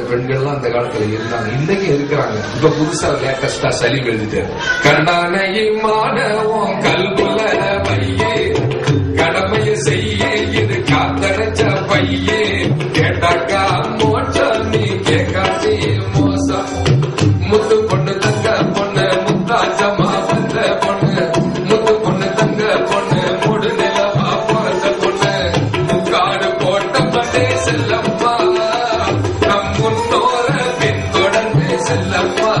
பெண்கள்லாம் அந்த காலத்துல இருந்தாங்க. இன்னைக்கு இருக்கிறாங்க. இப்ப புதுசா லேட்டஸ்டா சலீம் எழுதிட்டு கண்ணானை மாணவம் கல்புல பையே. கடமையை செய்ய இது காத்தடைச்ச பையே.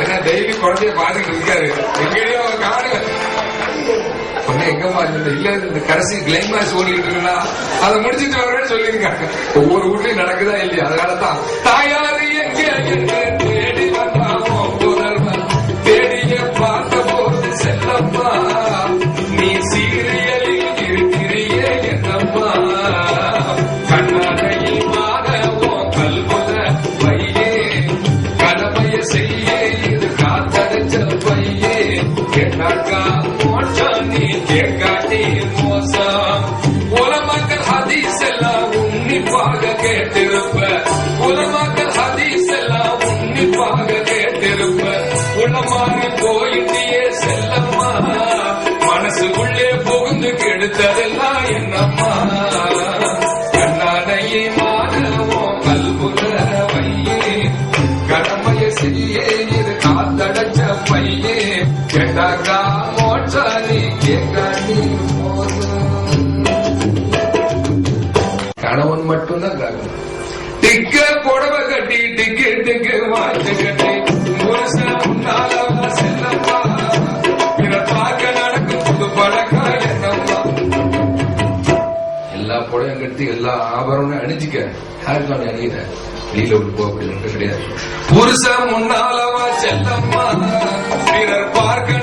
ஏன்னா டெய்லி குழந்தைய பாத்துக்கிட்டு இருக்காரு எங்கேயோ காடு பொண்ணு எங்கம்மா இருந்தது இல்ல இந்த கடைசி கிளைமாஸ் ஓடிக்கிட்டு இருக்குன்னா அதை முடிச்சிட்டு வரேன்னு சொல்லியிருக்காங்க ஒவ்வொரு வீட்லயும் நடக்குதா இல்லையா அதனாலதான் தான் கேட்டாக்கா மோட்சம் நீ கேட்காட்டி மோசம் உலமக்கள் ஹதீஸ் எல்லாம் உன்னிப்பாக கேட்டிருப்ப உலமக்கள் ஹதீஸ் எல்லாம் உன்னிப்பாக கேட்டிருப்ப உளமாறி போயிட்டியே செல்லம்மா மனசுக்குள்ளே புகுந்து கெடுத்ததெல்லாம் என்னம்மா கண்ணானையை மாறவோ கல்புல வையே கடமைய செய்யே இது காத்தடைச்ச பையே கேட்டாக்கா மோட்சாரி கேட்காட்டி கணவன் மட்டும்தான் காரணம் டிக்க புடவை கட்டி டிக்கெட்டுக்கு வாய்த்து கட்டி முன்னால வா பார்க்க நடக்கும் புது பழக்கம் என்னம்மா? எல்லா புடவையும் கட்டி எல்லா ஆபரணம் அணிஞ்சிக்க. யாருக்கு அவன் வெளியில விட்டு போக அப்படின்னு கிடையாது. புருஷன் முன்னாலவா செல்லம்மா. பிறர் பார்க்க